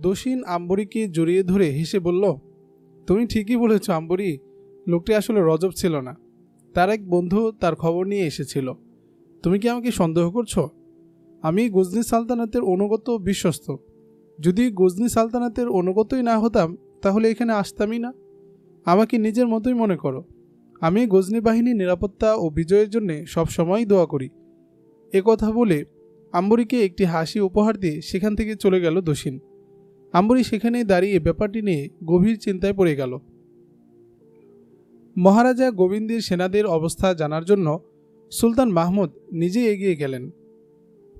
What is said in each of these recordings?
দোষীন আম্বরীকে জড়িয়ে ধরে হেসে বলল, তুমি ঠিকই বলেছ আম্বরী, লোকটি আসলে রজব ছিল না। তার এক বন্ধু তার খবর নিয়ে এসেছিল। তুমি কি আমাকে সন্দেহ করছ? আমি গজনি সালতানাতের অনুগত বিশ্বস্ত। যদি গজনি সালতানাতের অনুগতই না হতাম, তাহলে এখানে আসতামই না। আমাকে নিজের মতোই মনে করো। আমি গজনি বাহিনীর নিরাপত্তা ও বিজয়ের জন্যে সবসময়ই দোয়া করি। এ কথা বলে আম্বরীকে একটি হাসি উপহার দিয়ে সেখান থেকে চলে গেল দোষিন। আম্বরী সেখানেই দাঁড়িয়ে ব্যাপারটি নিয়ে গভীর চিন্তায় পড়ে গেল। মহারাজা গোবিন্দের সেনাদের অবস্থা জানার জন্য সুলতান মাহমুদ নিজে এগিয়ে গেলেন।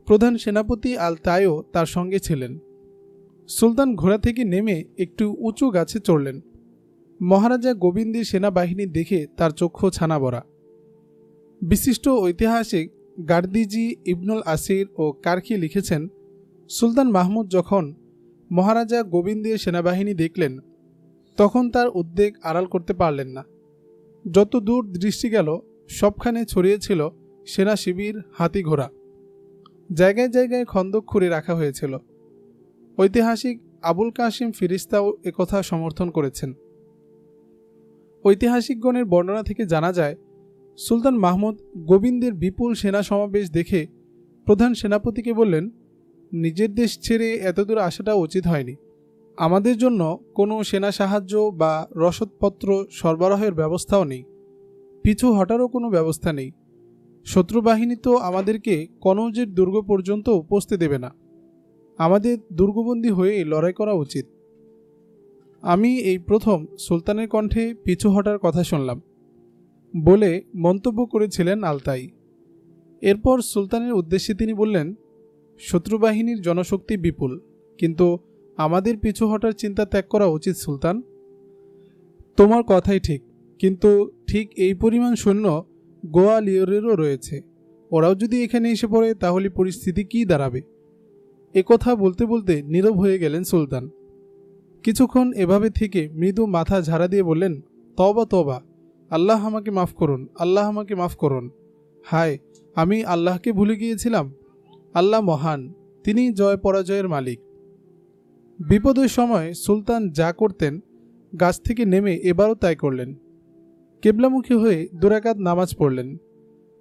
প্রধান সেনাপতি আল তায়ও তার সঙ্গে ছিলেন। সুলতান ঘোড়া থেকে নেমে একটু উঁচু গাছে চড়লেন। মহারাজা গোবিন্দের সেনাবাহিনী দেখে তার চক্ষু ছানা বড়া বিশিষ্ট ঐতিহাসিক গার্দিজি ইবনুল আসির ও কারকি লিখেছেন, সুলতান মাহমুদ যখন মহারাজা গোবিন্দের সেনাবাহিনী দেখলেন, তখন তার উদ্বেগ আড়াল করতে পারলেন না। যত দূর দৃষ্টি গেল, সবখানে ছড়িয়েছিল সেনা শিবির, হাতি ঘোড়া। জায়গায় জায়গায় খন্দক খুঁড়ে রাখা হয়েছিল। ঐতিহাসিক আবুল কাসিম ফিরিস্তাও একথা সমর্থন করেছেন। ঐতিহাসিকগণের বর্ণনা থেকে জানা যায়, সুলতান মাহমুদ গোবিন্দের বিপুল সেনা সমাবেশ দেখে প্রধান সেনাপতিকে বললেন নিজের দেশ ছেড়ে এতদূর আসাটা উচিত হয়নি। আমাদের জন্য কোনো সেনা সাহায্য বা রসদপত্র সরবরাহের ব্যবস্থাও নেই। পিছু হটারও কোনো ব্যবস্থা নেই। শত্রুবাহিনী তো আমাদেরকে কনৌজের দুর্গ পর্যন্ত পৌঁছতে দেবে না। আমাদের দুর্গবন্দী হয়ে লড়াই করা উচিত। আমি এই প্রথম সুলতানের কণ্ঠে পিছু হটার কথা শুনলাম। বলে মন্তব্য করেছিলেন আলতাই। এরপর সুলতানের উদ্দেশ্যে তিনি বললেন শত্রুবাহিনীর জনশক্তি বিপুল, কিন্তু আমাদের পিছু হটার চিন্তা ত্যাগ করা উচিত, সুলতান। তোমার কথাই ঠিক, কিন্তু ঠিক এই পরিমাণ সৈন্য গোয়ালিয়রেরও রয়েছে। ওরাও যদি এখানে এসে পড়ে, তাহলে পরিস্থিতি কী দাঁড়াবে? কথা বলতে বলতে নীরব হয়ে গেলেন সুলতান। কিছুক্ষণ এভাবে থেকে মৃদু মাথা ঝাড়া দিয়ে বললেন তবা তবা আল্লাহ আমাকে মাফ করুন, আল্লাহ আমাকে মাফ করুন। হায়, আমি আল্লাহকে ভুলে গিয়েছিলাম? আল্লাহ মহান, তিনি জয় পরাজয়ের মালিক। বিপদের সময় সুলতান যা করতেন, গাছ থেকে নেমে এবারও তাই করলেন। কেবলামুখী হয়ে দুরাকাত নামাজ পড়লেন।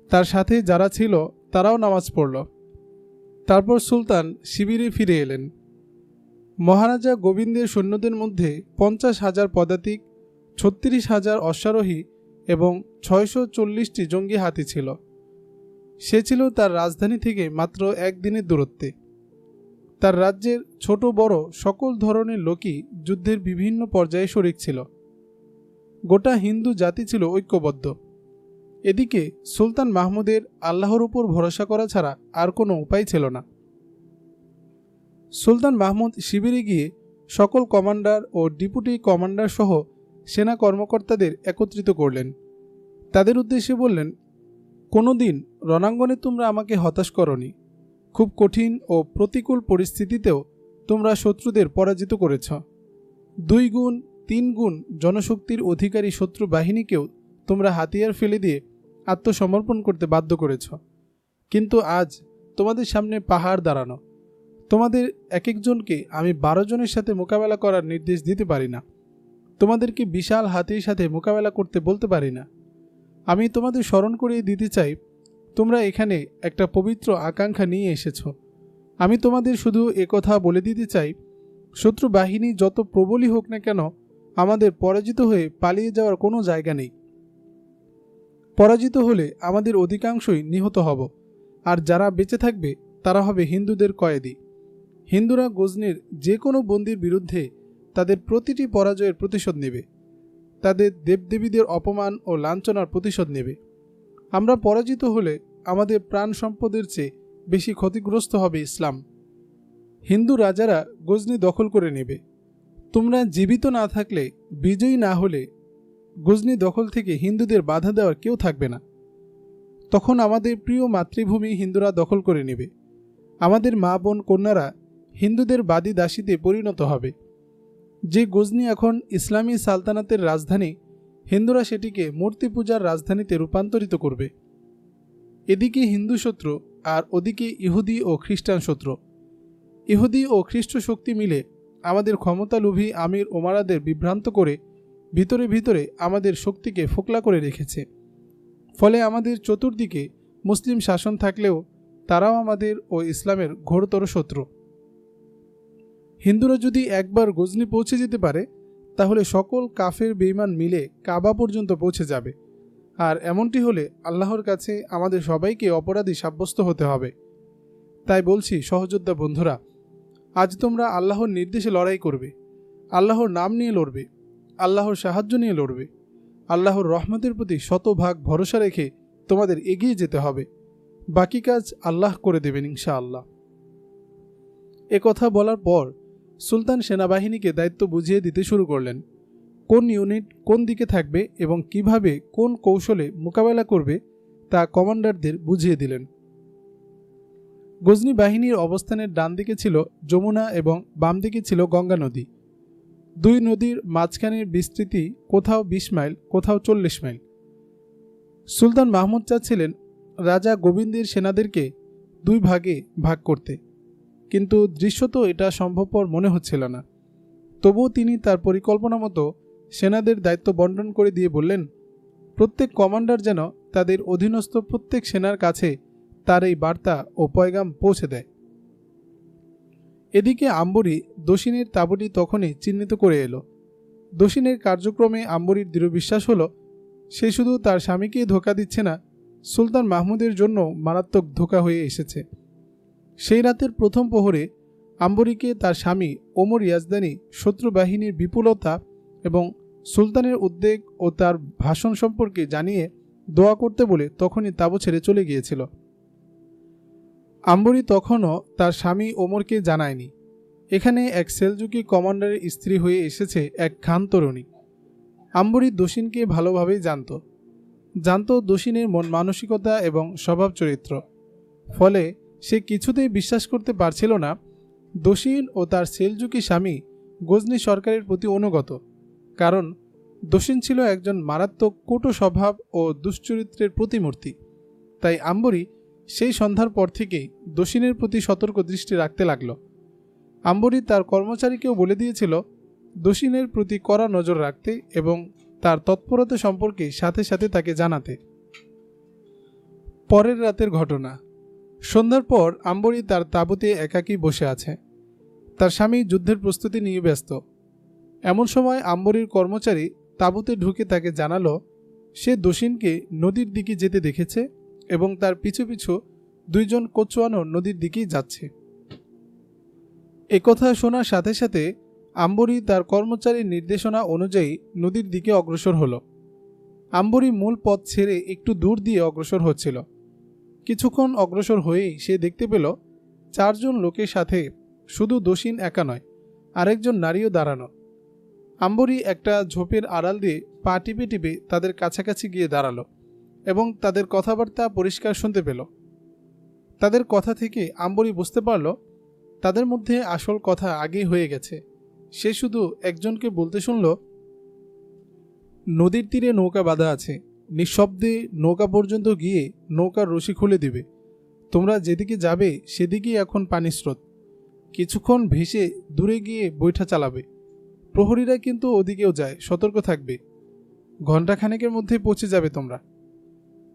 তার সাথে যারা ছিল, তারাও নামাজ পড়ল। তারপর সুলতান শিবিরে ফিরে এলেন। মহারাজা গোবিন্দের সৈন্যদের মধ্যে পঞ্চাশ হাজার পদাতিক, ছত্রিশ হাজার অশ্বারোহী এবং ছয়শো চল্লিশটি জঙ্গি হাতি ছিল। সে ছিল তার রাজধানী থেকে মাত্র একদিনের দূরত্বে। তার রাজ্যের ছোট বড় সকল ধরনের লোকই যুদ্ধের বিভিন্ন পর্যায়ে শরিক ছিল। গোটা হিন্দু জাতি ছিল ঐক্যবদ্ধ। এদিকে সুলতান মাহমুদের আল্লাহর উপর ভরসা করা ছাড়া আর কোনো উপায় ছিল না। সুলতান মাহমুদ শিবিরে গিয়ে সকল কমান্ডার ও ডিপুটি কমান্ডার সহ সেনা কর্মকর্তাদের একত্রিত করলেন। তাদের উদ্দেশ্যে বললেন কোনো দিন রণাঙ্গনে তোমরা আমাকে হতাশ করনি। খুব কঠিন ও প্রতিকূল পরিস্থিতিতেও তোমরা শত্রুদের পরাজিত করেছ। দুই গুণ, তিন গুণ জনশক্তির অধিকারী শত্রু বাহিনীকেও তোমরা হাতিয়ার ফেলে দিয়ে আত্মসমর্পণ করতে বাধ্য করেছ। কিন্তু আজ তোমাদের সামনে পাহাড় দাঁড়ানো। তোমাদের এক একজনকে আমি বারো জনের সাথে মোকাবেলা করার নির্দেশ দিতে পারি না। তোমাদেরকে বিশাল হাতির সাথে মোকাবেলা করতে বলতে পারি না। আমি তোমাদের স্মরণ করিয়ে দিতে চাই, তোমরা এখানে একটা পবিত্র আকাঙ্ক্ষা নিয়ে এসেছ। আমি তোমাদের শুধু একথা বলে দিতে চাই, শত্রু বাহিনী যত প্রবলই হোক না কেন, আমাদের পরাজিত হয়ে পালিয়ে যাওয়ার কোনো জায়গা নেই। পরাজিত হলে আমাদের অধিকাংশই নিহত হব, আর যারা বেঁচে থাকবে, তারা হবে হিন্দুদের কয়েদি। হিন্দুরা গজনির যে কোনো বন্দির বিরুদ্ধে তাদের প্রতিটি পরাজয়ের প্রতিশোধ নেবে। তাদের দেবদেবীদের অপমান ও লাঞ্ছনার প্রতিশোধ নেবে। আমরা পরাজিত হলে আমাদের প্রাণ সম্পদের চেয়ে বেশি ক্ষতিগ্রস্ত হবে ইসলাম। হিন্দু রাজারা গজনি দখল করে নেবে। তোমরা জীবিত না থাকলে, বিজয়ী না হলে গজনি দখল থেকে হিন্দুদের বাধা দেওয়ার কেউ থাকবে না। তখন আমাদের প্রিয় মাতৃভূমি হিন্দুরা দখল করে নেবে। আমাদের মা বোন কন্যারা হিন্দুদের বাদী দাসীতে পরিণত হবে। যে গজনি এখন ইসলামী সালতানাতের রাজধানী, হিন্দুরা সেটিকে মূর্তি পূজার রাজধানীতে রূপান্তরিত করবে। এদিকে হিন্দু শত্রু আর ওদিকে ইহুদি ও খ্রিস্টান শত্রু। ইহুদি ও খ্রিস্ট শক্তি মিলে আমাদের ক্ষমতালোভী আমির ওমারাদের বিভ্রান্ত করে ভিতরে ভিতরে আমাদের শক্তিকে ফোকলা করে রেখেছে। ফলে আমাদের চতুর্দিকে মুসলিম শাসন থাকলেও তারাও আমাদের ও ইসলামের ঘোরতর শত্রু। হিন্দুরা যদি একবার গজনি পৌঁছে যেতে পারে, তাহলে সকল কাফের বেইমান মিলে কাবা পর্যন্ত পৌঁছে যাবে। আর এমনটি হলে আল্লাহর কাছে আমাদের সবাইকে অপরাধী সাব্যস্ত হতে হবে। তাই বলছি, সহযোদ্ধা বন্ধুরা, আজ তোমরা আল্লাহর নির্দেশে লড়াই করবে, আল্লাহর নাম নিয়ে লড়বে, আল্লাহর সাহায্য নিয়ে লড়বে, আল্লাহর রহমতের প্রতি শতভাগ ভরসা রেখে তোমাদের এগিয়ে যেতে হবে। বাকি কাজ আল্লাহ করে দেবেন ইনশাআল্লাহ। এ কথা বলার পর সুলতান সেনাবাহিনীকে দায়িত্ব বুঝিয়ে দিতে শুরু করলেন। কোন ইউনিট কোন দিকে থাকবে এবং কীভাবে কোন কৌশলে মোকাবেলা করবে তা কমান্ডারদের বুঝিয়ে দিলেন। গজনি বাহিনীর অবস্থানের ডান দিকে ছিল যমুনা এবং বাম দিকে ছিল গঙ্গা নদী। দুই নদীর মাঝখানের বিস্তৃতি কোথাও বিশ মাইল, কোথাও চল্লিশ মাইল। সুলতান মাহমুদ চাচ্ছিলেন রাজা গোবিন্দের সেনাদেরকে দুই ভাগে ভাগ করতে। কিন্তু দৃশ্যত এটা সম্ভবপর মনে হচ্ছিল না। তবুও তিনি তার পরিকল্পনা মতো সেনাদের দায়িত্ব বন্টন করে দিয়ে বললেন, প্রত্যেক কমান্ডার যেন তাদের অধীনস্থ প্রত্যেক সেনার কাছে তার এই বার্তা ও পয়গাম পৌঁছে দেয়। এদিকে আম্বরী দোষিনের তাঁবুটি তখনই চিহ্নিত করে এলো। দোষিনের কার্যক্রমে আম্বরীর দৃঢ় বিশ্বাস হলো, সে শুধু তার স্বামীকেই ধোকা দিচ্ছে না, সুলতান মাহমুদের জন্য মারাত্মক ধোকা হয়ে এসেছে। সেই রাতের প্রথম প্রহরে আম্বরীকে তার স্বামী ওমর ইয়াজদানি শত্রু বাহিনীর বিপুলতা এবং সুলতানের উদ্বেগ ও তার ভাষণ সম্পর্কে জানিয়ে দোয়া করতে বলে তখনই তাবু ছেড়ে চলে গিয়েছিল। আম্বরী তখনও তার স্বামী ওমরকে জানায়নি। এখানে এক সেলজুকি কমান্ডারের স্ত্রী হয়ে এসেছে এক খান তরুণী। আম্বরী দোষিনকে ভালোভাবেই জানত। জানত দোষিনের মন মানসিকতা এবং স্বভাব চরিত্র। ফলে সে কিছুতেই বিশ্বাস করতে পারছিল না। দোষীন ও তার সেলজুকি স্বামী গজনি সরকারের প্রতি অনুগত। কারণ দোষীন ছিল একজন মারাত্মক কটু স্বভাব ও দুশ্চরিত্রের প্রতিমূর্তি। তাই আম্বরী সেই সন্ধ্যার পর থেকেই দোষিনের প্রতি সতর্ক দৃষ্টি রাখতে লাগল। আম্বরী তার কর্মচারীকেও বলে দিয়েছিল, দোষিনের প্রতি কড়া নজর রাখতে এবং তার তৎপরতা সম্পর্কে সাথে সাথে তাকে জানাতে। পরের রাতের ঘটনা। সন্ধ্যার পর আম্বরী তার তাঁবুতে একাকী বসে আছে। তার স্বামী যুদ্ধের প্রস্তুতি নিয়ে ব্যস্ত। এমন সময় আম্বরীর কর্মচারী তাঁবুতে ঢুকে তাকে জানালো, সে দোষিনকে নদীর দিকে যেতে দেখেছে এবং তার পিছু পিছু দুইজন কোচোয়ানো নদীর দিকেই যাচ্ছে। একথা শোনার সাথে সাথে আম্বরী তার কর্মচারীর নির্দেশনা অনুযায়ী নদীর দিকে অগ্রসর হল। আম্বরী মূল পথ ছেড়ে একটু দূর দিয়ে অগ্রসর হচ্ছিল। কিছুক্ষণ অগ্রসর হয়েই সে দেখতে পেল চারজন লোকের সাথে শুধু দোষিন একা নয়, আরেকজন নারীও দাঁড়ানো। আম্বরী একটা ঝোপের আড়াল দিয়ে পা টিপে টিপে তাদের কাছাকাছি গিয়ে দাঁড়াল এবং তাদের কথাবার্তা পরিষ্কার শুনতে পেল। তাদের কথা থেকে আম্বরী বুঝতে পারল, তাদের মধ্যে আসল কথা আগেই হয়ে গেছে। সে শুধু একজনকে বলতে শুনল, নদীর তীরে নৌকা বাঁধা আছে নিঃশব্দে নৌকা পর্যন্ত গিয়ে নৌকার রশি খুলে দিবে। তোমরা যেদিকে যাবে, সেদিকেই এখন পানি স্রোত। কিছুক্ষণ ভেসে দূরে গিয়ে বৈঠা চালাবে। প্রহরীরা কিন্তু ওদিকেও যায়, সতর্ক থাকবে। ঘণ্টাখানেকের মধ্যে পৌঁছে যাবে তোমরা।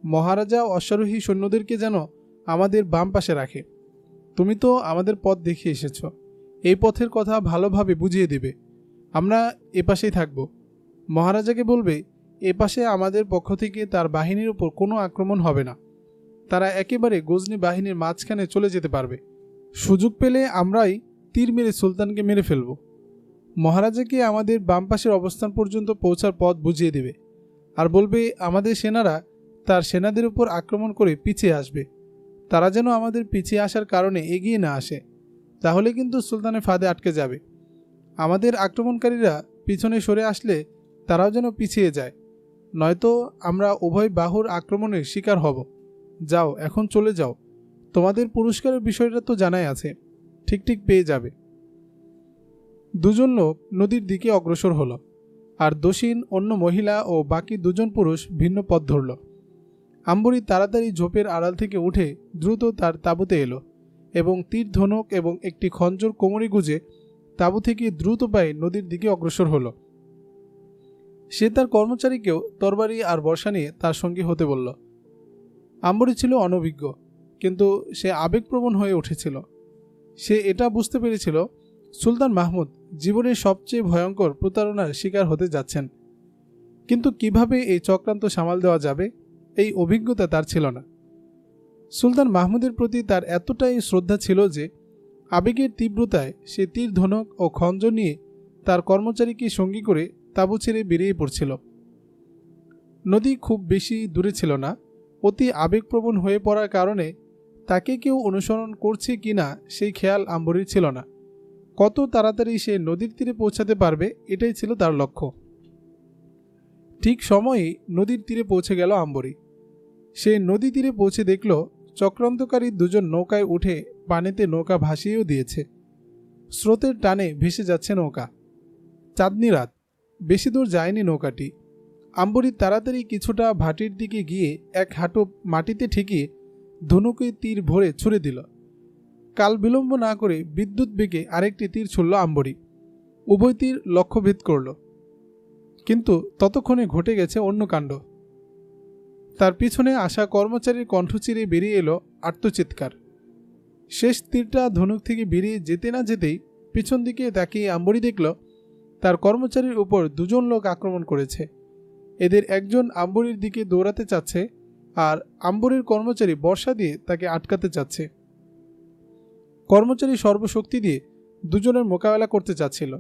মহারাজা অশ্বারোহী সৈন্যদেরকে যেন আমাদের বাম পাশে রাখে। তুমি তো আমাদের পথ দেখে এসেছ। এই পথের কথা ভালোভাবে বুঝিয়ে দিবে। আমরা এ পাশেই থাকব। মহারাজাকে বলবে এ পাশে আমাদের পক্ষ থেকে তার বাহিনীর উপর কোনো আক্রমণ হবে না। তারা একেবারে গজনি বাহিনীর মাঝখানে চলে যেতে পারবে। সুযোগ পেলে আমরাই তীর মেরে সুলতানকে মেরে ফেলব। মহারাজাকে আমাদের বাম পাশের অবস্থান পর্যন্ত পৌঁছার পথ বুঝিয়ে দেবে আর বলবে, আমাদের সেনারা তার সেনাদের উপর আক্রমণ করে পিছিয়ে আসবে। তারা যেন আমাদের পিছিয়ে আসার কারণে এগিয়ে না আসে, তাহলে কিন্তু সুলতানের ফাঁদে আটকে যাবে। আমাদের আক্রমণকারীরা পিছনে সরে আসলে তারাও যেন পিছিয়ে যায়। নয়তো আমরা উভয় বাহুর আক্রমণের শিকার হব। যাও, এখন চলে যাও। তোমাদের পুরস্কারের বিষয়টা তো জানাই আছে। ঠিক ঠিক পেয়ে যাবে। দুজন লোক নদীর দিকে অগ্রসর হলো, আর দোষীন অন্য মহিলা ও বাকি দুজন পুরুষ ভিন্ন পথ ধরল। আম্বরী তাড়াতাড়ি ঝোপের আড়াল থেকে উঠে দ্রুত তার তাঁবুতে এলো এবং তীর ধনুক এবং একটি খঞ্জর কোমরে গুজে তাঁবু থেকে দ্রুত পায়ে নদীর দিকে অগ্রসর হলো। সে তার কর্মচারীকেও তরবারি আর বর্ষা নিয়ে তার সঙ্গী হতে বলল। আম্বরি ছিল অনভিজ্ঞ, কিন্তু সে আবেগপ্রবণ হয়ে উঠেছিল। সে এটা বুঝতে পেরেছিল, সুলতান মাহমুদ জীবনের সবচেয়ে ভয়ঙ্কর প্রতারণার শিকার হতে যাচ্ছেন। কিন্তু কীভাবে এই চক্রান্ত সামাল দেওয়া যাবে, এই অভিজ্ঞতা তার ছিল না। সুলতান মাহমুদের প্রতি তার এতটাই শ্রদ্ধা ছিল যে, আবেগের তীব্রতায় সে তীর ধনক ও খঞ্জ নিয়ে তার কর্মচারীকে সঙ্গী করে তাঁবু ছেড়ে বেরিয়ে পড়ছিল। নদী খুব বেশি দূরে ছিল না। অতি আবেগপ্রবণ হয়ে পড়ার কারণে তাকে কেউ অনুসরণ করছে কি না সেই খেয়াল আম্বরীর ছিল না। কত তাড়াতাড়ি সে নদীর তীরে পৌঁছাতে পারবে এটাই ছিল তার লক্ষ্য। ঠিক সময়েই নদীর তীরে পৌঁছে গেল আম্বরী। সে নদী তীরে পৌঁছে দেখল চক্রান্তকারী দুজন নৌকায় উঠে পানিতে নৌকা ভাসিয়েও দিয়েছে। স্রোতের টানে ভেসে যাচ্ছে নৌকা। চাঁদনি রাত। বেশি দূর যায়নি নৌকাটি। আম্বরী তাড়াতাড়ি কিছুটা ভাটির দিকে গিয়ে এক হাঁটু মাটিতে ঠেকিয়ে ধনুকে তীর ভরে ছুড়ে দিল। কাল বিলম্ব না করে বিদ্যুৎ বেগে আরেকটি তীর ছুড়ল আম্বরী। উভয় তীর লক্ষ্যভেদ করল। কিন্তু ততক্ষণে ঘটে গেছে অন্য কাণ্ড। তার পিছনে আসা কর্মচারীর কণ্ঠ চিরে বেরিয়ে এলো আত্মচিৎকার। শেষ তীরটা ধনুক থেকে বেরিয়ে যেতে না যেতেই পিছন দিকে তাকিয়ে আম্বরী দেখল তার কর্মচারীর উপর দুজন লোক আক্রমণ করেছে। এদের একজন আম্বরীর দিকে দৌড়াতে চাচ্ছে আর আম্বরীর কর্মচারী বর্ষা দিয়ে তাকে আটকাতে চাচ্ছে। কর্মচারী সর্বশক্তি দিয়ে দুজনের মোকাবেলা করতে চাচ্ছিল,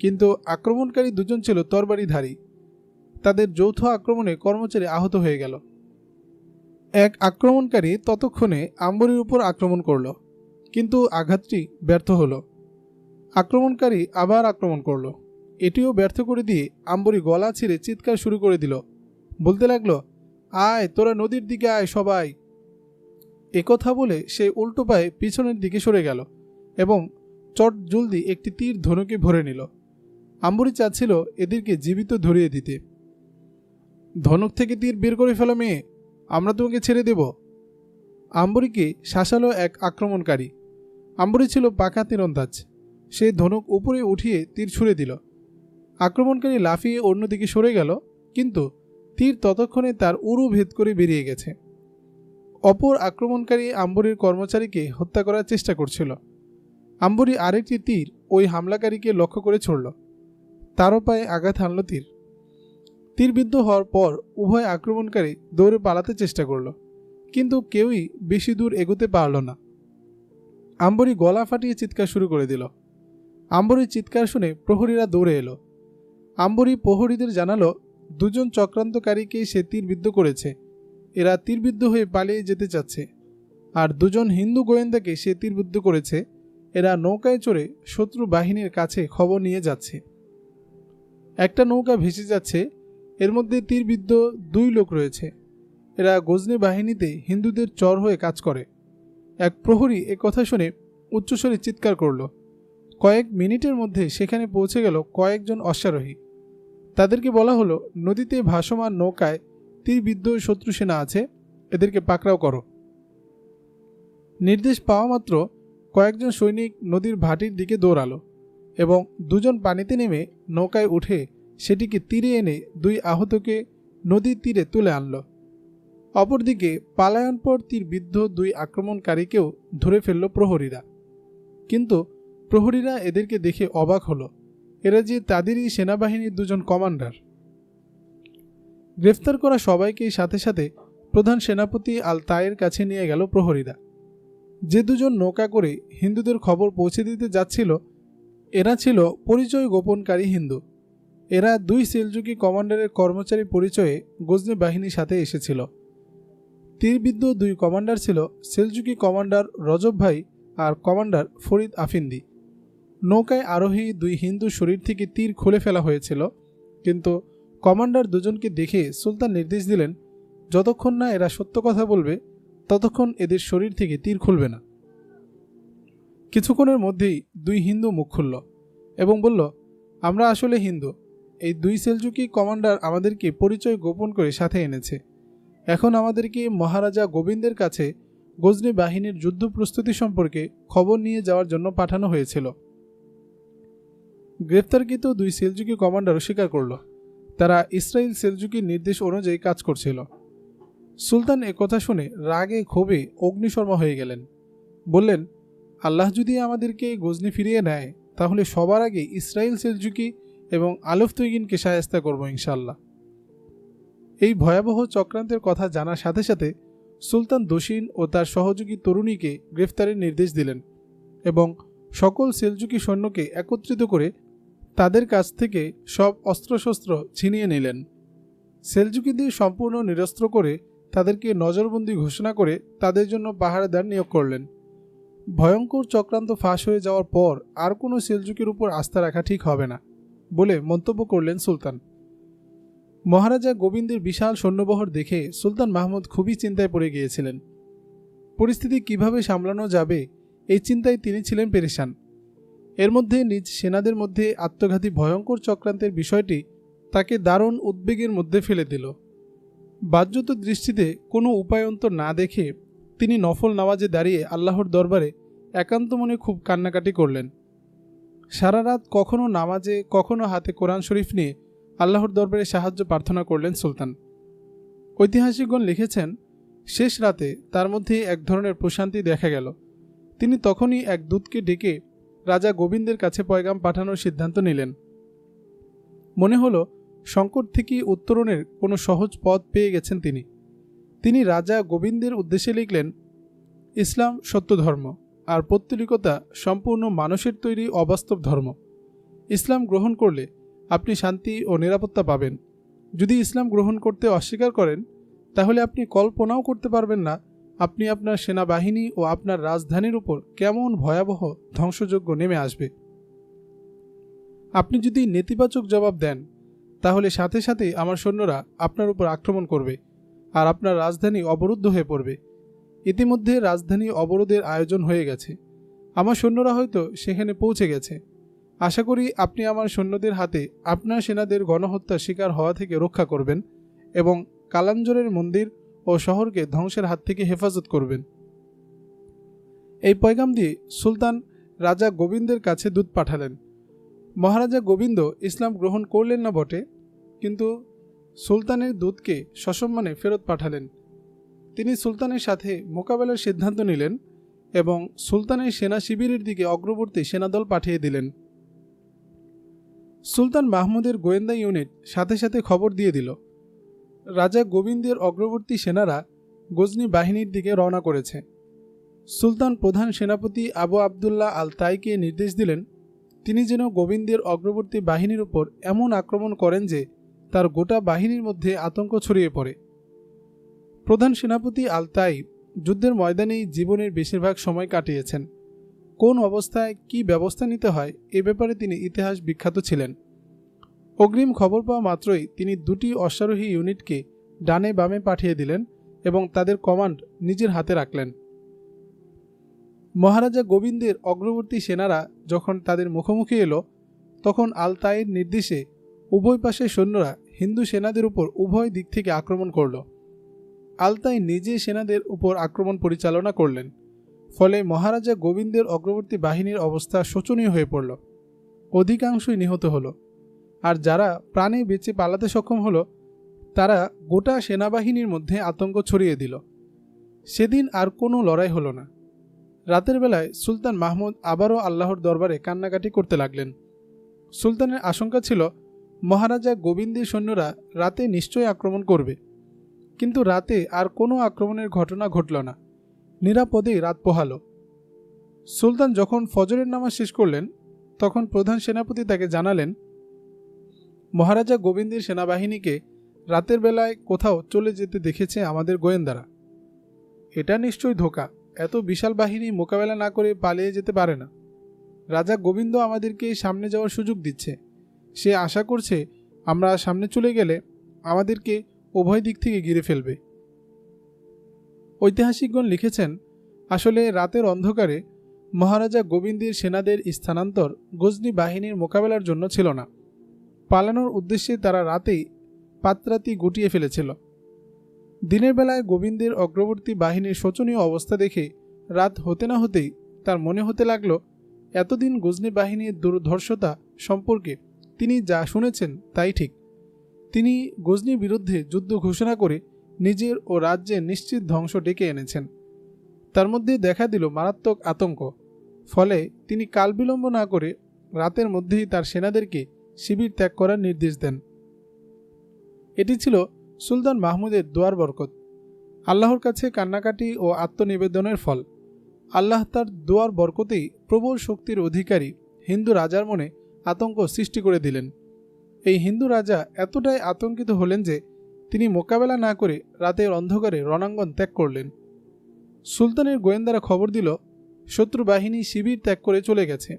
কিন্তু আক্রমণকারী দুজন ছিল তরবারিধারী। তাদের যৌথ আক্রমণে কর্মচারী আহত হয়ে গেল। এক আক্রমণকারী ততক্ষণে আম্বরীর উপর আক্রমণ করল, কিন্তু আঘাতটি ব্যর্থ হলো। আক্রমণকারী আবার আক্রমণ করল। এটিও ব্যর্থ করে দিয়ে আম্বরী গলা ছিঁড়ে চিৎকার শুরু করে দিল। বলতে লাগল, আয়, তোরা নদীর দিকে আয় সবাই। একথা বলে সে উল্টো পায়ে পিছনের দিকে সরে গেল এবং চট জলদি একটি তীর ধনুকে ভরে নিল। আম্বরী চাচ্ছিল এদেরকে জীবিত ধরিয়ে দিতে। ধনুক থেকে তীর বের করে ফেলো মেয়ে, আমরা তোমাকে ছেড়ে দেব। আম্বরীকে শাসালো এক আক্রমণকারী। আম্বরী ছিল পাকা তীরন্দাজ। সে ধনুক উপরে উঠিয়ে তীর ছুঁড়ে দিল। আক্রমণকারী লাফিয়ে অন্যদিকে সরে গেল, কিন্তু তীর ততক্ষণে তার উরু ভেদ করে বেরিয়ে গেছে। অপর আক্রমণকারী আম্বরীর কর্মচারীকে হত্যা করার চেষ্টা করছিল। আম্বরী আরেকটি তীর ওই হামলাকারীকে লক্ষ্য করে ছড়ল। তারও পায়ে আঘাত হানল তীর। তীরবিদ্ধ হওয়ার পর উভয় আক্রমণকারী দৌড়ে পালাতে চেষ্টা করল, কিন্তু কেউই বেশি দূর এগোতে পারল না। আম্বরী গলা ফাটিয়ে চিৎকার শুরু করে দিল। আম্বরীর চিৎকার শুনে প্রহরীরা দৌড়ে এলো। আম্বরী প্রহরীদের জানালো, দুজন চক্রান্তকারীকেই সে তীরবিদ্ধ করেছে। এরা তীরবিদ্ধ হয়ে পালিয়ে যেতে চাচ্ছে। আর দুজন হিন্দু গোয়েন্দাকে সে তীরবিদ্ধ করেছে। এরা নৌকায় চড়ে শত্রু বাহিনীর কাছে খবর নিয়ে যাচ্ছে। একটা নৌকা ভেসে যাচ্ছে, এর মধ্যে তীরবিদ্ধ দুই লোক রয়েছে। এরা গজনি বাহিনীতে হিন্দুদের চর হয়ে কাজ করে। এক প্রহরী এ কথা শুনে উচ্চস্বরে চিৎকার করল। কয়েক মিনিটের মধ্যে সেখানে পৌঁছে গেল কয়েকজন অশ্বারোহী। তাদেরকে বলা হলো, নদীতে ভাসমান নৌকায় তীরবিদ্ধ শত্রু সেনা আছে, এদেরকে পাকড়াও করো। নির্দেশ পাওয়া মাত্র কয়েকজন সৈনিক নদীর ভাটির দিকে দৌড়ালো এবং দুজন পানিতে নেমে নৌকায় উঠে সেটিকে তীরে এনে দুই আহতকে নদীর তীরে তুলে আনল। অপরদিকে পালায়নপর তীর বিদ্ধ দুই আক্রমণকারীকেও ধরে ফেলল প্রহরীরা। কিন্তু প্রহরীরা এদেরকে দেখে অবাক হলো। এরা যে তাদেরই সেনাবাহিনীর দুজন কমান্ডার। গ্রেফতার করা সবাইকেই সাথে সাথে প্রধান সেনাপতি আল তায়ের কাছে নিয়ে গেল প্রহরীরা। যে দুজন নৌকা করে হিন্দুদের খবর পৌঁছে দিতে যাচ্ছিল, এরা ছিল পরিচয় গোপনকারী হিন্দু। এরা দুই সেলজুকি কমান্ডারের কর্মচারী পরিচয়ে গজনি বাহিনীর সাথে এসেছিল। তীরবিদ্ধ দুই কমান্ডার ছিল সেলজুকি কমান্ডার রজব ভাই আর কমান্ডার ফরিদ আফিন্দি। নৌকায় আরোহী দুই হিন্দু শরীর থেকে তীর খুলে ফেলা হয়েছিল, কিন্তু কমান্ডার দুজনকে দেখে সুলতান নির্দেশ দিলেন, যতক্ষণ না এরা সত্য কথা বলবে, ততক্ষণ এদের শরীর থেকে তীর খুলবে না। কিছুক্ষণের মধ্যেই দুই হিন্দু মুখ খুলল এবং বলল, আমরা আসলে হিন্দু। এই দুই সেলজুকি কমান্ডার আমাদেরকে পরিচয় গোপন করে সাথে এনেছে। এখন আমাদেরকে মহারাজা গোবিন্দের কাছে গজনি বাহিনীর যুদ্ধ প্রস্তুতি সম্পর্কে খবর নিয়ে যাওয়ার জন্য পাঠানো হয়েছিল। গ্রেপ্তারকৃত দুই সেলজুকি কমান্ডার স্বীকার করল। তারা ইসরায়েল সেলজুকির নির্দেশ অনুযায়ী কাজ করছিল। সুলতান কথা শুনে রাগে ক্ষোভে অগ্নিশর্মা হয়ে গেলেন। বললেন, আল্লাহ যদি আমাদেরকে গজনি ফিরিয়ে নেয়, তাহলে সবার আগে ইসরায়েল সেলজুকি এবং আলফ তৈগিনকে সায়স্তা করব ইনশাল্লাহ এই ভয়াবহ চক্রান্তের কথা জানার সাথে সাথে সুলতান দোষীন ও তার সহযোগী তরুণীকে গ্রেফতারের নির্দেশ দিলেন এবং সকল সেলজুকি সৈন্যকে একত্রিত করে তাদের কাছ থেকে সব অস্ত্রশস্ত্র ছিনিয়ে নিলেন। সেলজুকিদের সম্পূর্ণ নিরস্ত্র করে তাদেরকে নজরবন্দি ঘোষণা করে তাদের জন্য পাহারাদার নিয়োগ করলেন। ভয়ঙ্কর চক্রান্ত ফাঁস হয়ে যাওয়ার পর আর কোনো সেলজুকের উপর আস্থা রাখা ঠিক হবে না বলে মন্তব্য করলেন সুলতান। মহারাজা গোবিন্দের বিশাল সৈন্যবহর দেখে সুলতান মাহমুদ খুবই চিন্তায় পড়ে গিয়েছিলেন। পরিস্থিতি কীভাবে সামলানো যাবে, এই চিন্তায় তিনি ছিলেন পেরেশান। এর মধ্যে নিজ সেনাদের মধ্যে আত্মঘাতী ভয়ঙ্কর চক্রান্তের বিষয়টি তাকে দারুণ উদ্বেগের মধ্যে ফেলে দিল। বাহ্যত দৃষ্টিতে কোনো উপায়ন্তর না দেখে তিনি নফল নামাজে দাঁড়িয়ে আল্লাহর দরবারে একান্ত মনে খুব কান্নাকাটি করলেন। সারা রাত কখনো নামাজে, কখনো হাতে কোরআন শরীফ নিয়ে আল্লাহর দরবারে সাহায্য প্রার্থনা করলেন সুলতান। ঐতিহাসিকগণ লিখেছেন, শেষ রাতে তার মধ্যে এক ধরনের প্রশান্তি দেখা গেল। তিনি তখনই এক দূতকে ডেকে রাজা গোবিন্দের কাছে পয়গাম পাঠানোর সিদ্ধান্ত নিলেন। মনে হলো সংকট থেকে উত্তরণের কোনো সহজ পথ পেয়ে গেছেন তিনি। তিনি রাজা গোবিন্দের উদ্দেশ্যে লিখলেন, ইসলাম সত্য ধর্ম, আর পৌত্তলিকতা সম্পূর্ণ মানুষের তৈরি অবাস্তব ধর্ম। ইসলাম গ্রহণ করলে আপনি শান্তি ও নিরাপত্তা পাবেন। যদি ইসলাম গ্রহণ করতে অস্বীকার করেন, তাহলে আপনি কল্পনাও করতে পারবেন না আপনি আপনার সেনাবাহিনী ও আপনার রাজধানীর উপর কেমন ভয়াবহ ধ্বংসযজ্ঞ নেমে আসবে? আপনি যদি নেতিবাচক জবাব দেন, তাহলে সাথে সাথে আমার সৈন্যরা আপনার উপর আক্রমণ করবে আর আপনার রাজধানী অবরুদ্ধ হয়ে পড়বে। ইতিমধ্যে রাজধানী অবরোধের আয়োজন হয়ে গেছে। আমার সৈন্যরা হয়তো সেখানে পৌঁছে গেছে। আশা করি আপনি আমার সৈন্যদের হাতে আপনার সেনাদের গণহত্যার শিকার হওয়া থেকে রক্ষা করবেন এবং কালাঞ্জরের মন্দির ও শহরকে ধ্বংসের হাত থেকে হেফাজত করবেন। এই পয়গাম দিয়ে সুলতান রাজা গোবিন্দের কাছে দুধ পাঠালেন। মহারাজা গোবিন্দ ইসলাম গ্রহণ করলেন না বটে, কিন্তু সুলতানের দূতকে সসম্মানে ফেরত পাঠালেন। তিনি সুলতানের সাথে মোকাবেলার সিদ্ধান্ত নিলেন এবং সুলতানের সেনা শিবিরের দিকে অগ্রবর্তী সেনাদল পাঠিয়ে দিলেন। সুলতান মাহমুদের গোয়েন্দা ইউনিট সাথে সাথে খবর দিয়ে দিল রাজা গোবিন্দের অগ্রবর্তী সেনারা গজনি বাহিনীর দিকে রওনা করেছে। সুলতান প্রধান সেনাপতি আবু আবদুল্লাহ আল তাইকে নির্দেশ দিলেন, তিনি যেন গোবিন্দের অগ্রবর্তী বাহিনীর উপর এমন আক্রমণ করেন যে তার গোটা বাহিনীর মধ্যে আতঙ্ক ছড়িয়ে পড়ে। প্রধান সেনাপতি আলতাই যুদ্ধের ময়দানেই জীবনের বেশিরভাগ সময় কাটিয়েছেন। কোন অবস্থায় কি ব্যবস্থা নিতে হয় এ ব্যাপারে তিনি ইতিহাস বিখ্যাত ছিলেন। অগ্রিম খবর পাওয়া মাত্রই তিনি দুটি অশ্বারোহী ইউনিটকে ডানে বামে পাঠিয়ে দিলেন এবং তাদের কমান্ড নিজের হাতে রাখলেন। মহারাজা গোবিন্দের অগ্রবর্তী সেনারা যখন তাদের মুখোমুখি এলো, তখন আলতায়ের নির্দেশে উভয় পাশের সৈন্যরা হিন্দু সেনাদের উপর উভয় দিক থেকে আক্রমণ করল। আলতাই নিজে সেনাদের উপর আক্রমণ পরিচালনা করলেন, ফলে মহারাজা গোবিন্দের অগ্রবর্তী বাহিনীর অবস্থা শোচনীয় হয়ে পড়ল। অধিকাংশই নিহত হলো। আর যারা প্রাণে বেঁচে পালাতে সক্ষম হলো, তারা গোটা সেনাবাহিনীর মধ্যে আতঙ্ক ছড়িয়ে দিল। সেদিন আর কোনো লড়াই হলো না। রাতের বেলায় সুলতান মাহমুদ আবারও আল্লাহর দরবারে কান্নাকাটি করতে লাগলেন। সুলতানের আশঙ্কা ছিল, মহারাজা গোবিন্দের সৈন্যরা রাতে নিশ্চয় আক্রমণ করবে। কিন্তু রাতে আর কোনো আক্রমণের ঘটনা ঘটল না। নিরাপদেই রাত পোহালো। সুলতান যখন ফজরের নামাজ শেষ করলেন, তখন প্রধান সেনাপতি তাকে জানালেন মহারাজা গোবিন্দের সেনাবাহিনীকে রাতের বেলায় কোথাও চলে যেতে দেখেছে আমাদের গোয়েন্দারা। এটা নিশ্চয়ই ধোকা। এত বিশাল বাহিনী মোকাবেলা না করে পালিয়ে যেতে পারে না। রাজা গোবিন্দ আমাদেরকে সামনে যাওয়ার সুযোগ দিচ্ছে। সে আশা করছে আমরা সামনে চলে গেলে আমাদেরকে উভয় দিক থেকে ঘিরে ফেলবে। ঐতিহাসিকগণ লিখেছেন, আসলে রাতের অন্ধকারে মহারাজা গোবিন্দের সেনাদের স্থানান্তর গজনি বাহিনীর মোকাবেলার জন্য ছিল না। পালানোর উদ্দেশ্যে তারা রাতেই পাত্রাতি গুটিয়ে ফেলেছিল। দিনের বেলায় গোবিন্দের অগ্রবর্তী বাহিনীর শোচনীয় অবস্থা দেখে রাত হতে না হতেই তার মনে হতে লাগল, এতদিন গজনি বাহিনীর দুর্ধর্ষতা সম্পর্কে তিনি যা শুনেছেন তাই ঠিক। তিনি গজনির বিরুদ্ধে যুদ্ধ ঘোষণা করে নিজের ও রাজ্যের নিশ্চিত ধ্বংস ডেকে এনেছেন। তার মধ্যে দেখা দিল মারাত্মক আতঙ্ক, ফলে তিনি কালবিলম্ব না করে রাতের মধ্যেই তার সেনাদেরকে শিবির ত্যাগ করার নির্দেশ দেন। এটি ছিল সুলতান মাহমুদের দোয়ার বরকত। আল্লাহর কাছে কান্নাকাটি ও আত্মনিবেদনের ফল। আল্লাহ তার দোয়ার বরকতেই প্রবল শক্তির অধিকারী হিন্দু রাজার মনে আতঙ্ক সৃষ্টি করে দিলেন। এই হিন্দু রাজা এতটাই আতঙ্কিত হলেন যে তিনি মোকাবেলা না করে রাতের অন্ধকারে রণাঙ্গন ত্যাগ করলেন। সুলতানের গোয়েন্দারা খবর দিল, শত্রু বাহিনী শিবির ত্যাগ করে চলে গেছে।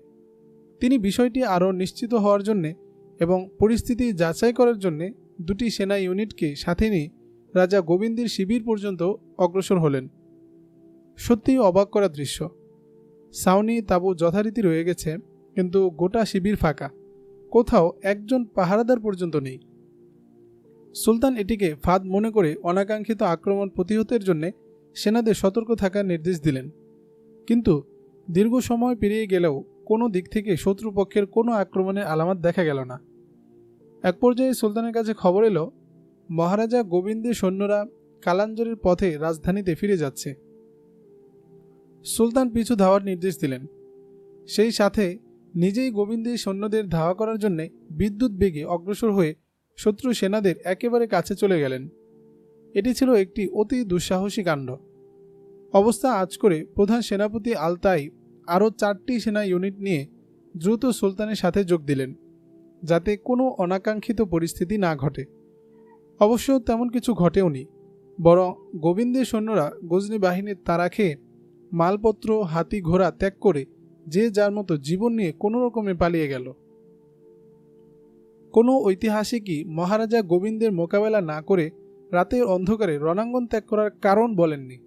তিনি বিষয়টি আরও নিশ্চিত হওয়ার জন্যে এবং পরিস্থিতি যাচাই করার জন্যে দুটি সেনা ইউনিটকে সাথে নিয়ে রাজা গোবিন্দের শিবির পর্যন্ত অগ্রসর হলেন। সত্যিই অবাক করা দৃশ্য। সাউনি তাবু যথারীতি রয়ে গেছে, কিন্তু গোটা শিবির ফাঁকা। কোথাও একজন পাহারাদার পর্যন্ত নেই। সুলতান এটিকে ফাঁদ মনে করে অনাকাঙ্ক্ষিত আক্রমণ প্রতিহতের জন্য সেনাদের সতর্ক থাকার নির্দেশ দিলেন। কিন্তু দীর্ঘ সময় পেরিয়ে গেলেও কোনো দিক থেকে শত্রুপক্ষের কোনো আক্রমণের আলামত দেখা গেল না। এক পর্যায়ে সুলতানের কাছে খবর এলো, মহারাজা গোবিন্দের সৈন্যরা কালাঞ্জরের পথে রাজধানীতে ফিরে যাচ্ছে। সুলতান পিছু ধাওয়ার নির্দেশ দিলেন। সেই সাথে নিজেই গোবিন্দের সৈন্যদের ধাওয়া করার জন্যে বিদ্যুৎ বেগে অগ্রসর হয়ে শত্রু সেনাদের একেবারে কাছে চলে গেলেন। এটি ছিল একটি অতি দুঃসাহসী কাণ্ড। অবস্থা আজ করে প্রধান সেনাপতি আলতাই আরও চারটি সেনা ইউনিট নিয়ে দ্রুত সুলতানের সাথে যোগ দিলেন। যাতে কোনো অনাকাঙ্ক্ষিত পরিস্থিতি না ঘটে। অবশ্য তেমন কিছু ঘটেওনি, বরং গোবিন্দের সৈন্যরা গজনি বাহিনীর তারা খেয়ে মালপত্র, হাতি ঘোড়া ত্যাগ করে যে যার মতো জীবন নিয়ে কোনো রকমে পালিয়ে গেল। কোনো ঐতিহাসিকই মহারাজা গোবিন্দের মোকাবেলা না করে রাতের অন্ধকারে রণাঙ্গন ত্যাগ করার কারণ বলেননি।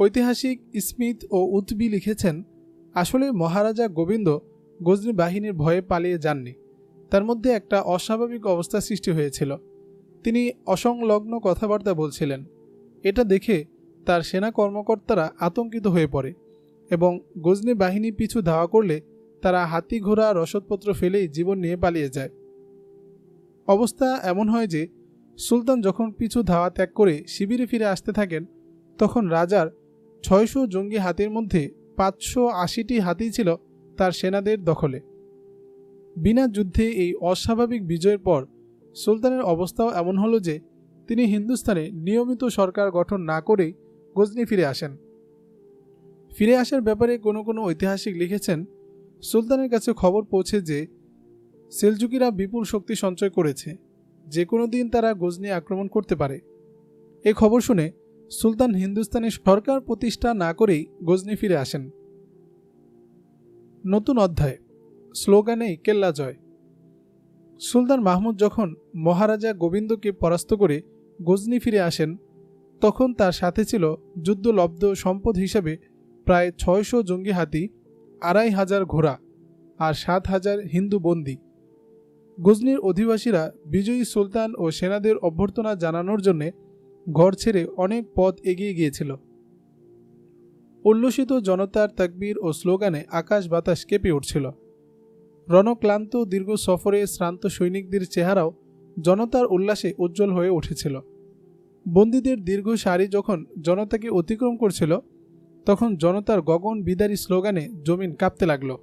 ঐতিহাসিক স্মিথ ও উৎবি লিখেছেন, আসলে মহারাজা গোবিন্দ গজনি বাহিনীর ভয়ে পালিয়ে যাননি। তার মধ্যে একটা অস্বাভাবিক অবস্থা সৃষ্টি হয়েছিল। তিনি অসংলগ্ন কথাবার্তা বলছিলেন। এটা দেখে তার সেনা কর্মকর্তারা আতঙ্কিত হয়ে পড়ে এবং গজনি বাহিনী পিছু ধাওয়া করলে তারা হাতি ঘোড়া রসদপত্র ফেলেই জীবন নিয়ে পালিয়ে যায়। অবস্থা এমন হয় যে, সুলতান যখন পিছু ধাওয়া ত্যাগ করে শিবিরে ফিরে আসতে থাকেন, তখন রাজার ছয়শো জঙ্গি হাতির মধ্যে পাঁচশো আশিটি হাতি ছিল তার সেনাদের দখলে। বিনা যুদ্ধে এই অস্বাভাবিক বিজয়ের পর সুলতানের অবস্থাও এমন হলো যে তিনি হিন্দুস্তানে নিয়মিত সরকার গঠন না করেই গজনি ফিরে আসেন। ফিরে আসার ব্যাপারে কোনো কোনো ঐতিহাসিক লিখেছেন, সুলতানের কাছে খবর পৌঁছে যে সেলজুকিরা বিপুল শক্তি সঞ্চয় করেছে, যে কোনো দিন তারা গজনি আক্রমণ করতে পারে। এ খবর শুনে সুলতান হিন্দুস্তানে সরকার প্রতিষ্ঠা না করেই গজনি ফিরে আসেন। নতুন অধ্যায়। স্লোগানেই কেল্লা জয়। সুলতান মাহমুদ যখন মহারাজা গোবিন্দকে পরাস্ত করে গজনি ফিরে আসেন, তখন তার সাথে ছিল যুদ্ধলব্ধ সম্পদ হিসেবে প্রায় ছয়শো জঙ্গি হাতি, আড়াই হাজার ঘোড়া আর সাত হাজার হিন্দু বন্দী। গজনির অধিবাসীরা বিজয়ী সুলতান ও সেনাদের অভ্যর্থনা জানানোর জন্যে ঘর ছেড়ে অনেক পথ এগিয়ে গিয়েছিল। উল্লসিত জনতার তাকবীর ও স্লোগানে আকাশ বাতাস কেঁপে উঠছিল। রণক্লান্ত দীর্ঘ সফরে শ্রান্ত সৈনিকদের চেহারাও জনতার উল্লাসে উজ্জ্বল হয়ে উঠেছিল। বন্দীদের দীর্ঘ সারি যখন জনতাকে অতিক্রম করছিল, তখন জনতার গগন বিদারী স্লোগানে জমিন কাঁপতে লাগল।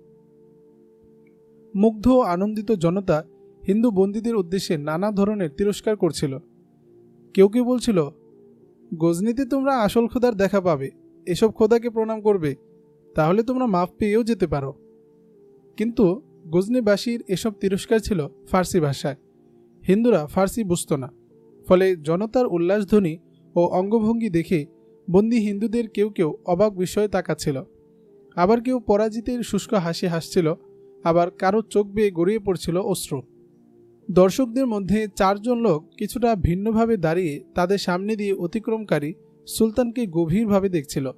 মুগ্ধ ও আনন্দিত জনতা হিন্দু বন্দীদের উদ্দেশ্যে নানা ধরনের তিরস্কার করছিল। কেউ কেউ বলছিল, গজনিতে তোমরা আসল খোদার দেখা পাবে, এসব খোদাকে প্রণাম করবে, তাহলে তোমরা মাফ পেয়েও যেতে পারো। কিন্তু গজনিবাসীর এসব তিরস্কার ছিল ফার্সি ভাষায়। হিন্দুরা ফার্সি বুঝত না। ফলে জনতার উল্লাসধ্বনি ও অঙ্গভঙ্গি দেখে বন্দি হিন্দুদের কেউ কেউ অবাক বিষয়ে তাকাচ্ছিল। আবার কেউ পরাজিতের শুষ্ক হাসি হাসছিল, আবার কারও চোখ বেয়ে গড়িয়ে পড়ছিল অশ্রু। দর্শকদের মধ্যে চারজন লোক কিছুটা ভিন্নভাবে দাঁড়িয়ে তাদের সামনে দিয়ে অতিক্রমকারী সুলতানকে গভীরভাবে দেখছিল।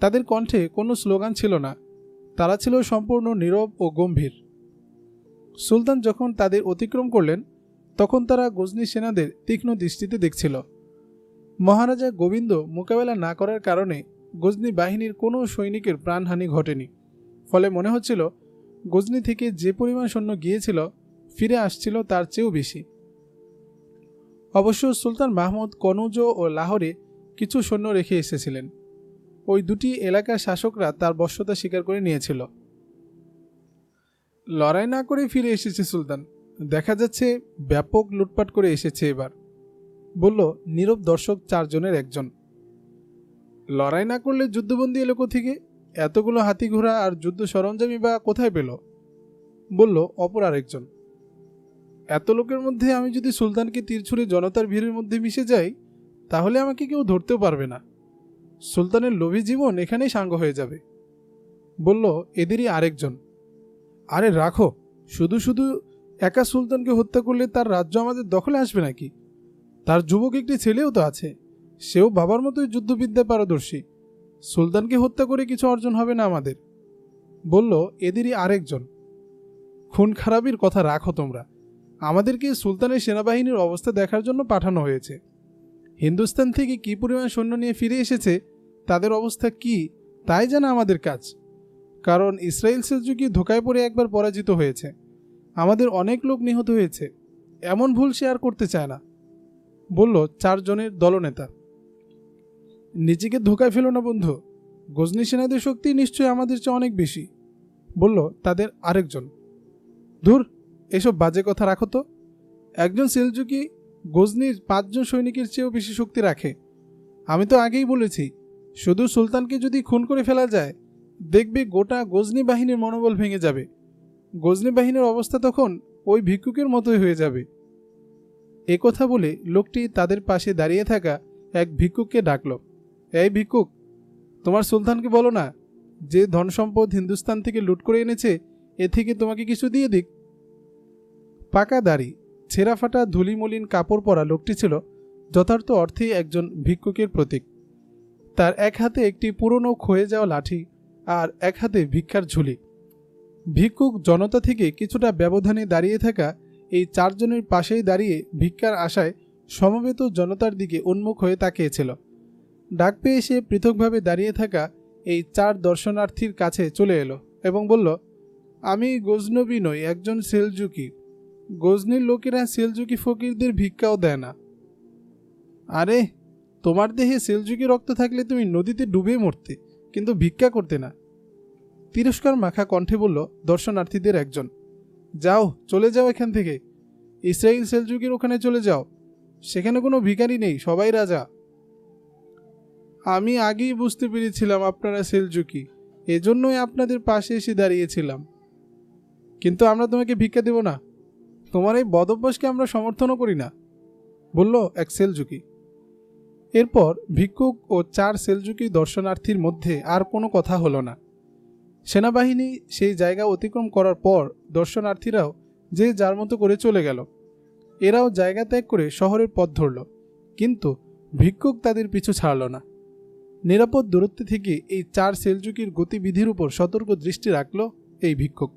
তাদের কণ্ঠে কোনো স্লোগান ছিল না। তারা ছিল সম্পূর্ণ নীরব ও গম্ভীর। সুলতান যখন তাদের অতিক্রম করলেন, তখন তারা গজনি সেনাদের তীক্ষ্ণ দৃষ্টিতে দেখছিল। মহারাজা গোবিন্দ মোকাবেলা না করার কারণে গজনি বাহিনীর কোনো সৈনিকের প্রাণহানি ঘটেনি। ফলে মনে হচ্ছিল, গজনি থেকে যে পরিমাণ সৈন্য গিয়েছিল, ফিরে আসছিল তার চেয়েও বেশি। অবশ্য সুলতান মাহমুদ কনৌজ ও লাহোরে কিছু সৈন্য রেখে এসেছিলেন। ওই দুটি এলাকার শাসকরা তার বশ্যতা স্বীকার করে নিয়েছিল। লড়াই না করে ফিরে এসেছে সুলতান। দেখা যাচ্ছে ব্যাপক লুটপাট করে এসেছে এবার। বলল, নীরব দর্শক চারজনের একজন। লড়াই না করলে যুদ্ধবন্দী এলো থেকে এতগুলো হাতি ঘোড়া আর যুদ্ধ সরঞ্জামই বা কোথায় পেল? বলল, অপর আরেকজন। এত লোকের মধ্যে আমি যদি সুলতানকে তীর ছুঁড়ে জনতার ভিড়ের মধ্যে মিশে যাই, তাহলে আমাকে কেউ ধরতেও পারবে না। সুলতানের লোভী জীবন এখানেই সাঙ্গ হয়ে যাবে। বলল, এদেরই আরেকজন। আরে রাখো, শুধু শুধু একা সুলতানকে হত্যা করলে তার রাজ্য আমাদের দখলে আসবে নাকি? তার যুবক একটি ছেলেও তো আছে, সেও বাবার মতোই যুদ্ধবিদ্যায় পারদর্শী। সুলতানকে হত্যা করে কিছু অর্জন হবে না আমাদের। বলল, এদেরই আরেকজন। খুন খারাপির কথা রাখো তোমরা। আমাদেরকে সুলতানের সেনাবাহিনীর অবস্থা দেখার জন্য পাঠানো হয়েছে। হিন্দুস্তান থেকে কী পরিমাণ সৈন্য নিয়ে ফিরে এসেছে? তাদের অবস্থা কি? তাই জানা আমাদের কাজ। কারণ ইসরায়েল সেলজুকি ধোকায় পড়ে একবার পরাজিত হয়েছে। আমাদের অনেক লোক নিহত হয়েছে। এমন ভুল আর করতে চায় না। বলল চারজনের দলনেতা। নিজেকে ধোকায় ফেলো না বন্ধু। গজনি সেনাদের শক্তি নিশ্চয়ই আমাদের চেয়ে অনেক বেশি। বলল তাদের আরেকজন। ধুর, এসব বাজে কথা রাখো তো। একজন সেলজুকি গজনির পাঁচজন সৈনিকের চেয়েও বেশি শক্তি রাখে। আমি তো আগেই বলেছি শুধু সুলতানকে যদি খুন করে ফেলা যায়, দেখবে গোটা গজনি বাহিনীর মনোবল ভেঙে যাবে। গজনি বাহিনীর অবস্থা তখন ওই ভিক্ষুকের মতোই হয়ে যাবে। কথা বলে লোকটি তাদের পাশে দাঁড়িয়ে থাকা এক ভিক্ষুককে ডাকল, এই ভিক্ষুক, তোমার সুলতানকে বলো না, যে ধন সম্পদ হিন্দুস্তান থেকে লুট করে এনেছে, এ থেকে তোমাকে কিছু দিয়ে দিক। পাকা দাড়ি ছেঁড়া ফাটা ধুলিমলিন কাপড় পরা লোকটি ছিল যথার্থ অর্থেই একজন ভিক্ষুকের প্রতীক। তার এক হাতে একটি পুরনো ক্ষয়ে যাওয়া লাঠি আর এক হাতে ভিক্ষার ঝুলি। ভিক্ষুক জনতা থেকে কিছুটা ব্যবধানে দাঁড়িয়ে থাকা এই চারজনের পাশেই দাঁড়িয়ে ভিক্ষার আশায় সমবেত জনতার দিকে উন্মুখ হয়ে তাকিয়েছিল। ডাক পেয়ে সে পৃথকভাবে দাঁড়িয়ে থাকা এই চার দর্শনার্থীর কাছে চলে এলো এবং বলল, আমি গজনবী নই, একজন সেলজুকি। গজনির লোকেরা সেলজুকি ফকিরদের ভিক্ষাও দেয় না। আরে, তোমার দেহে সেলজুকি রক্ত থাকলে তুমি নদীতে ডুবে মরতে, কিন্তু ভিক্ষা করতে না। তিরস্কার মাখা কণ্ঠে বলল দর্শনার্থীদের একজন, যাও, চলে যাও এখান থেকে। ইসরায়েল সেলজুকির ওখানে চলে যাও। সেখানে কোনো ভিখারি নেই, সবাই রাজা। আমি আগেই বুঝতে পেরেছিলাম আপনারা সেলজুকি, এজন্যই আপনাদের পাশে এসে দাঁড়িয়েছিলাম। কিন্তু আমরা তোমাকে ভিক্ষা দেব না। তোমার এই বদভ্যাসকে আমরা সমর্থনও করি না। বলল এক সেলজুকি এরপর ভিক্ষুক ও চার সেলজুকি দর্শনার্থীর মধ্যে আর কোনো কথা হলো না। সেনাবাহিনী সেই জায়গা অতিক্রম করার পর দর্শনার্থীরাও যে যার মতো করে চলে গেল, এরাও জায়গা ত্যাগ করে শহরের পথ ধরল, কিন্তু ভিক্ষুক তাদের পিছু ছাড়ল না। নিরাপদ দূরত্বে থেকে এই চার সেলজুকির গতিবিধির উপর সতর্ক দৃষ্টি রাখল এই ভিক্ষুক।